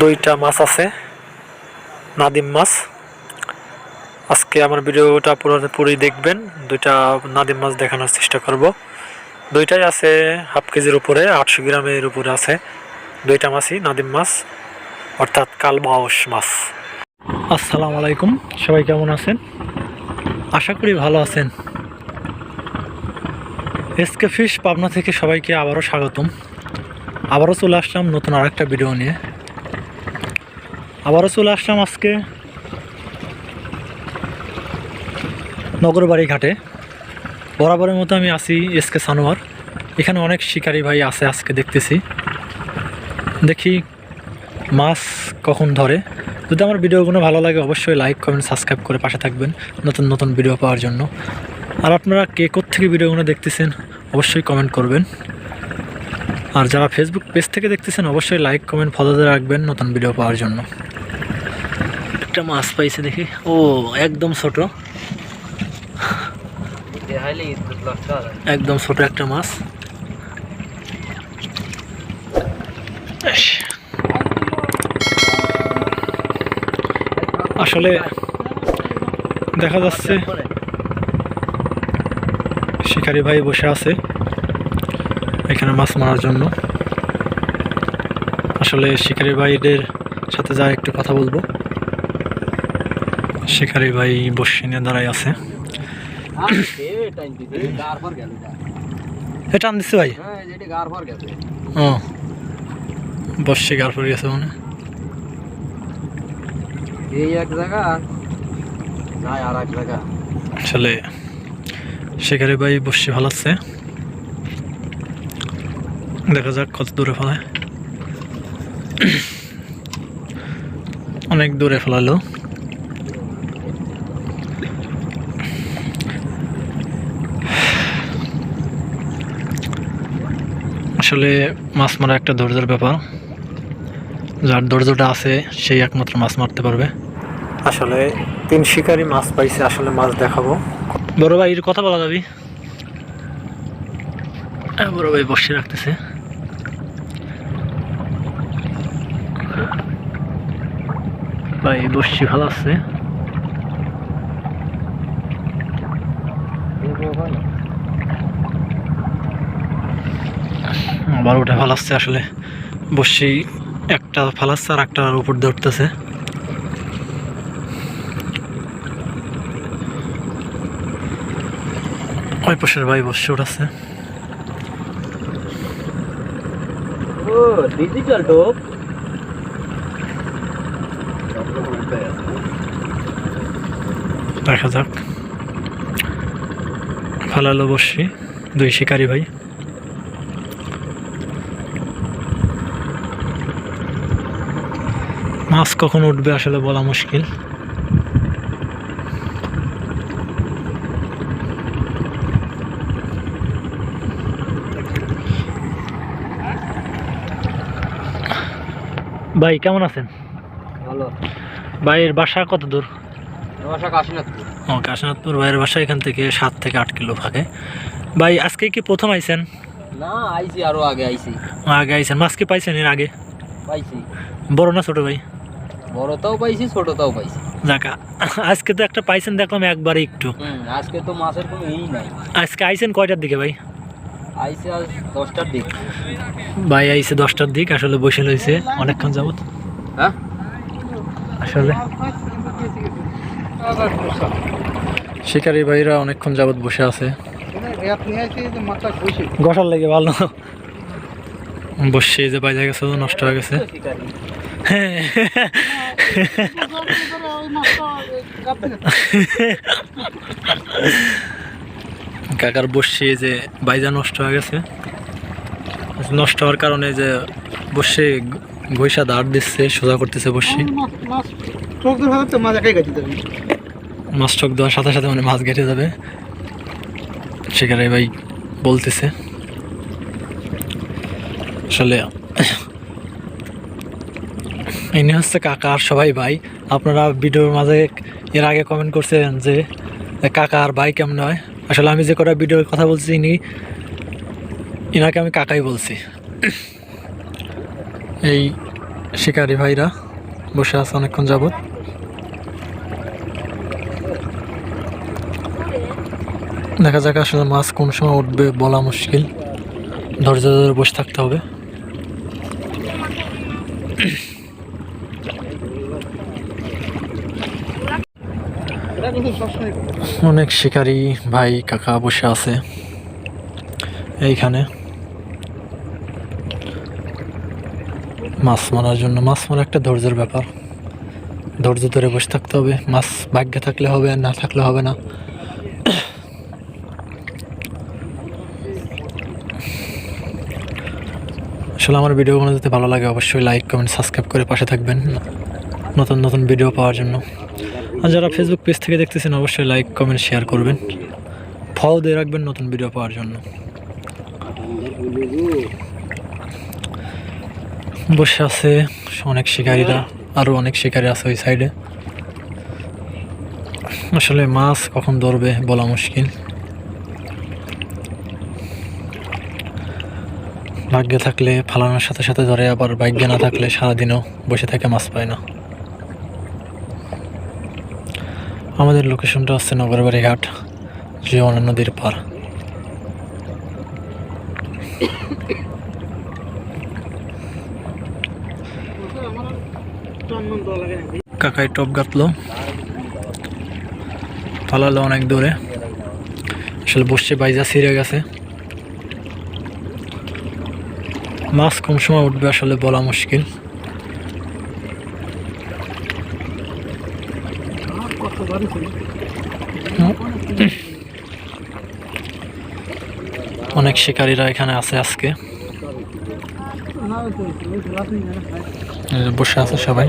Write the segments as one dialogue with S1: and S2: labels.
S1: দুইটা মাছ আছে, নাদিম মাছ। আজকে আমার ভিডিওটা পুরো পুরোই দেখবেন, দুইটা নাদিম মাছ দেখানোর চেষ্টা করব। দুইটাই আছে হাফ কেজির উপরে, আটশো গ্রামের উপরে আছে। দুইটা মাছই, নাদিম মাছ, অর্থাৎ কালবাউস মাছ। আসসালামু আলাইকুম, সবাই কেমন আছেন? আশা করি ভালো আছেন। এসকে ফিশ পাবনা থেকে সবাইকে আবারও স্বাগতম। আবারও চলে আসলাম নতুন আরেকটা ভিডিও নিয়ে। আবারও চলে আসলাম আজকে নগরবাড়ি ঘাটে। বরাবরের মতো আমি আসি এসকে সানোয়ার। এখানে অনেক শিকারী ভাই আছে আজকে দেখতেছি। দেখি মাছ কখন ধরে। যদি আমার ভিডিওগুলো ভালো লাগে অবশ্যই লাইক, কমেন্ট, সাবস্ক্রাইব করে পাশে থাকবেন নতুন নতুন ভিডিও পাওয়ার জন্য। আর আপনারা কে থেকে ভিডিওগুলো দেখতেছেন অবশ্যই কমেন্ট করবেন। আর যারা ফেসবুক পেজ থেকে দেখতেছেন, অবশ্যই লাইক কমেন্ট ফলো দিয়ে রাখবেন নতুন ভিডিও পাওয়ার জন্য। একটা মাছ পাইছে দেখি। ও, একদম ছোট। একদম ছোট একটা মাছ। আসলে দেখা যাচ্ছে, শিকারি ভাই বসে আছে। এখানে মাছ মারার জন্য। আসলে শিকারি ভাইদের সাথে যা একটু কথা বলব। শিকারি ভাই বসে নিয়ে দাঁড়াই আছে। এটা আন দিচ্ছে ভাই। ও বসে গার পড়ে গেছে মানে
S2: এই এক জায়গা আর এক জায়গা।
S1: আসলে শিকারি ভাই বসে ভালাচ্ছে দেখা যাক কত দূরে ফেলায়। অনেক দূরে ফেলালো। আসলে মাছ মারা একটা ধৈর্যের ব্যাপার। যার ধৈর্যটা আছে সেই একমাত্র মাছ মারতে পারবে। আসলে তিন শিকারি মাছ পাইছে আসলে মাছ দেখাবো। বড় ভাই এর কথা বলা যাবি? আহ, বড় ভাই বসে রাখতেছে। ভাই বসছি ভালো আছে। আবার ওটা ফালাচ্ছে আসলে। বসছি একটা ফালাচ্ছে আর একটা উপর ধরতেছে ওই পাশের ভাই বসে উঠাচ্ছে।
S2: ও ডিজিটাল টোপ
S1: দেখা যাক। ফালালো বসছি দুই শিকারি ভাই। মাছ কখন উঠবে আসলে বলা মুশকিল। ভাই কেমন আছেন?
S2: ভালো।
S1: ভাইয়ের বাসা কত দূর? ও কাশীনাথপুর ভাইয়ের বাসা এখান থেকে সাত থেকে আট কিলো ফাঁকে ভাই আজকে কি প্রথম আইছেন?
S2: না আইছি আরও আগে আইছি।
S1: আগে আইছেন। মাছ কি পাইছেন এর আগে?
S2: পাইছি।
S1: বড় না ছোট ভাই?
S2: বড়টাও পাইছি ছোটটাও পাইছি।
S1: যাকা আজকে তো একটা পাইছেন দেখলাম একবারে একটু।
S2: আজকে তো মাছের কোনো ই নাই।
S1: আজকে আইছেন কয়টার দিকে ভাই?
S2: আইছি আজ দশটার দিক।
S1: ভাই আইছে দশটার দিক আসলে বসে রয়েছে অনেকক্ষণ যাবত
S2: হ্যাঁ?
S1: আসলে শিকারি ভাইরা অনেকক্ষণ যাবত বসে আছে। গসার লেগে ভালো। বসে যে বাইরে গেছে, নষ্ট হয়ে গেছে। কাকার বসে যে বাইজা নষ্ট হয়ে গেছে। নষ্ট হওয়ার কারণে যে বসে ঘইসা দাঁড় দিচ্ছে, সোজা করতেছে বসে মাছ চোখ দেওয়ার সাথে সাথে মানে মাছ ঘেটে যাবে। সেখানে ভাই বলতেছে। আসলে ইনি হচ্ছে কাকা আর সবাই ভাই। আপনারা ভিডিওর মাঝে এর আগে কমেন্ট করছেন যে, কাকা আর ভাই কেমন হয়? আসলে আমি যে কটা ভিডিওর কথা বলছি ইনি, ইনাকে আমি কাকাই বলছি। এই শিকারি ভাইরা বসে আছে অনেকক্ষণ যাবত দেখা যাক আসলে মাছ কোন সময় উঠবে বলা মুশকিল। ধৈর্য ধরে বসে থাকতে হবে। অনেক শিকারী ভাই, কাকা বসে আছে এইখানে। মাছ মারার জন্য, মাছ মারা একটা ধৈর্যের ব্যাপার। ধৈর্য ধরে বসে থাকতে হবে। মাছ ভাগ্যে থাকলে হবে না থাকলে হবে না। আসলে আমার ভিডিওগুলো যদি ভালো লাগে, অবশ্যই লাইক কমেন্ট সাবস্ক্রাইব করে পাশে থাকবেন নতুন নতুন ভিডিও পাওয়ার জন্য। আর যারা ফেসবুক পেজ থেকে দেখতেছেন, অবশ্যই লাইক কমেন্ট শেয়ার করবেন। ফলো দিয়ে রাখবেন নতুন ভিডিও পাওয়ার জন্য। বসে আছে অনেক শিকারীরা আরও অনেক শিকারী আছে ওই সাইডে আসলে মাছ কখন ধরবে বলা মুশকিল। ভাগ্যে থাকলে ফালানোর সাথে সাথে ধরে, আবার ভাগ্যে না থাকলে সারাদিনও বসে থেকে মাছ পায় না। আমাদের লোকেশনটা হচ্ছে নগরবাড়ি ঘাট জীবনা নদীর পার কাকাই টপ গাতলো পালালো অনেক দূরে। আসলে বসছে, বাইজা ছিঁড়ে গেছে। মাছ কম সময় উঠবে আসলে বলা মুশকিল। অনেক শিকারীরা এখানে আছে আজকে। বসে আছে সবাই।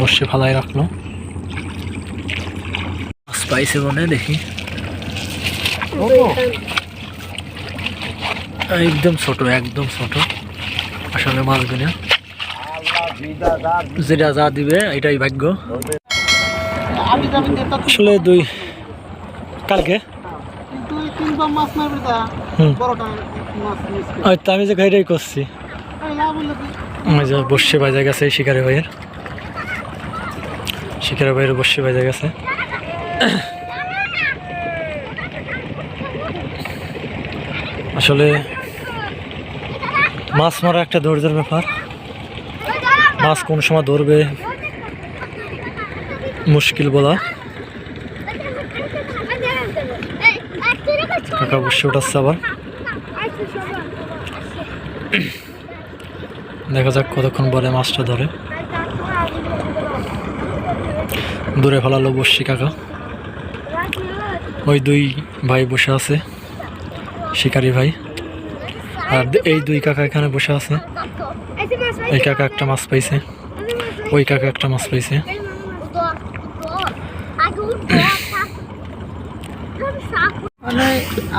S1: বসে ফালাই রাখল। পাইছে মনে দেখি। একদম ছোট একদম ছোট। আসলে মাছগুলো যেটা যা দিবে এটাই ভাগ্য। আসলে দুই কালকে? আমি যে গাড়িটাই করছি। বসে বাজে গেছে শিকারি ভাইয়ের। শিকারি ভাইয়ের বসে বাজে গেছে। আসলে মাছ মারা একটা ধৈর্যের ব্যাপার। মাছ কোন সময় ধরবে মুশকিল বলা। টাকা বসে উঠাচ্ছে আবার। দেখা যাক কতক্ষণ পরে মাছটা ধরে। দূরে ফেলালো বসছি কাকা। ওই দুই ভাই বসে আছে শিকারি ভাই। আর এই দুই কাকা এখানে বসে আছে। এই কাকা একটা মাছ পাইছে। ওই কাকা একটা মাছ পাইছে।
S2: মানে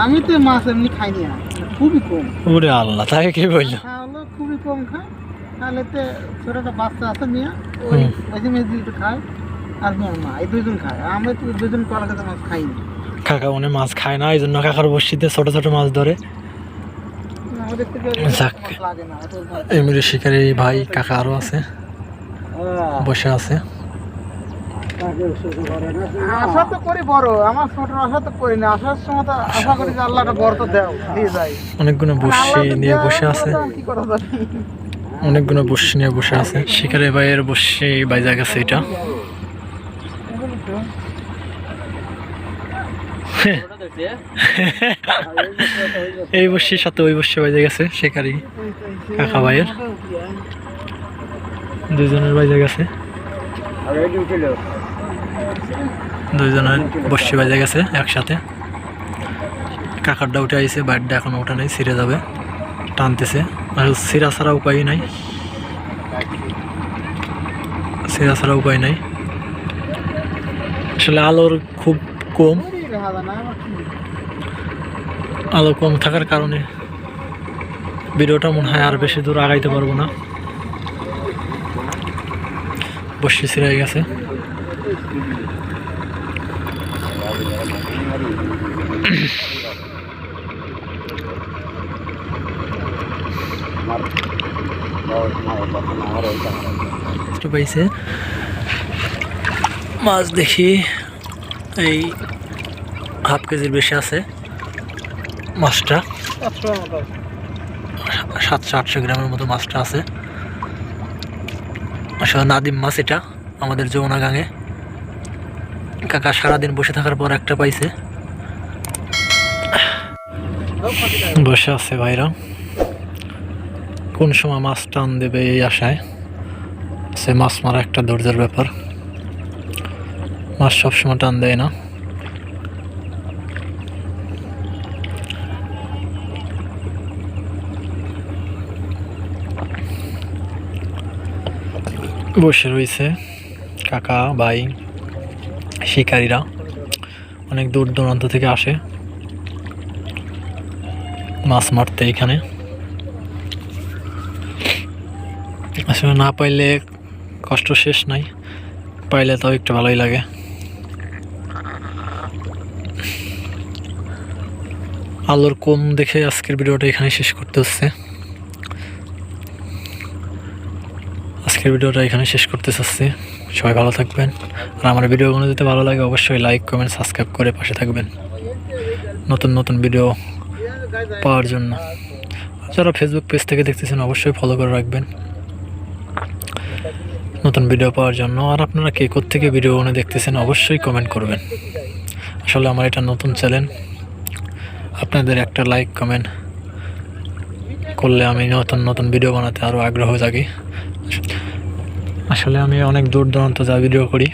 S2: আমি তো মাছ এমনি খাইনি খুবই কম।
S1: ওরে আল্লাহ তাকে কে বলল?
S2: খাওয়ালো খুবই কম খায়। তাহলে তো ছোট একটা বাচ্চা আছে নিয়ে ওই মেয়ে খায় আর মা এই দুজন খায়। আমরা তো দুজন কলাকাতা মাছ খাইনি।
S1: কাকা উনি মাছ খায় না এই জন্য কাকার বসিতে ছোট ছোট মাছ ধরে। যাক। এমনি শিকারি ভাই কাকা আরও আছে বসে আছে।
S2: আশা তো করি বড় আমার ছোট আশা তো করি না আসার সময় তো আশা করি যে আল্লাহটা বড় তো দেও দিয়ে যায়
S1: অনেকগুলো বসি নিয়ে বসে আছে। অনেকগুলো বসি নিয়ে বসে আছে। শিকারি ভাইয়ের বসি বাইজা গেছে এটা। এই বসির সাথে ওই বসি বাইজা গেছে শিকারি কাকা ভাইয়ের। দুজনের বাইজা গেছে। দুইজনের বসি বাইজা গেছে একসাথে। কাকারটা উঠে আইছে, বাইরটা এখন ওঠা নেই, ছিঁড়ে যাবে, টানতেছে। আর সিরা ছাড়া উপায় নাই। সিরা ছাড়া উপায় নাই। আসলে আলোর খুব কম। আলো কম থাকার কারণে ভিডিওটা মনে হয় আর বেশি দূর আগাইতে পারব না। বসে ছিঁড়ে গেছে। পাইছে। মাছ দেখি, এই হাফ কেজির বেশি আছে মাছটা। সাতশো আটশো গ্রামের মতো মাছটা আছে। আসলে নাদিম মাছ এটা, আমাদের যমুনা গাঙে কাকা সারাদিন বসে থাকার পর একটা পাইছে। বসে আছে ভাইরা। কোন সময় মাছ টান দেবে এই আশায়? সে মাছ মারা একটা ধৈর্যের ব্যাপার। মাছ সবসময় টান দেয় না। বসে রয়েছে কাকা, ভাই, শিকারীরা। অনেক দূর দূরান্ত থেকে আসে মাছ মারতে এখানে। আসলে না পাইলে কষ্ট শেষ নাই, পাইলে তাও একটু ভালোই লাগে। আলোর কম দেখে আজকের ভিডিওটা এখানে শেষ করতে হচ্ছে। আজকের ভিডিওটা এখানে শেষ করতে চাচ্ছি। সবাই ভালো থাকবেন। আর আমার ভিডিওগুলো যদি ভালো লাগে, অবশ্যই লাইক কমেন্ট সাবস্ক্রাইব করে পাশে থাকবেন। নতুন নতুন ভিডিও পাওয়ার জন্য। যারা ফেসবুক পেজ থেকে দেখতেছেন, অবশ্যই ফলো করে রাখবেন। নতুন ভিডিও পাওয়ার জন্য। আর আপনারা কে থেকে ভিডিওগুলো দেখতেছেন, অবশ্যই কমেন্ট করবেন। আসলে আমার এটা নতুন চ্যানেল আপনাদের একটা লাইক কমেন্ট করলে আমি নতুন নতুন ভিডিও বানাতে আরও আগ্রহ জাগি। আসলে আমি অনেক দূর দূরান্ত যা ভিডিও করি।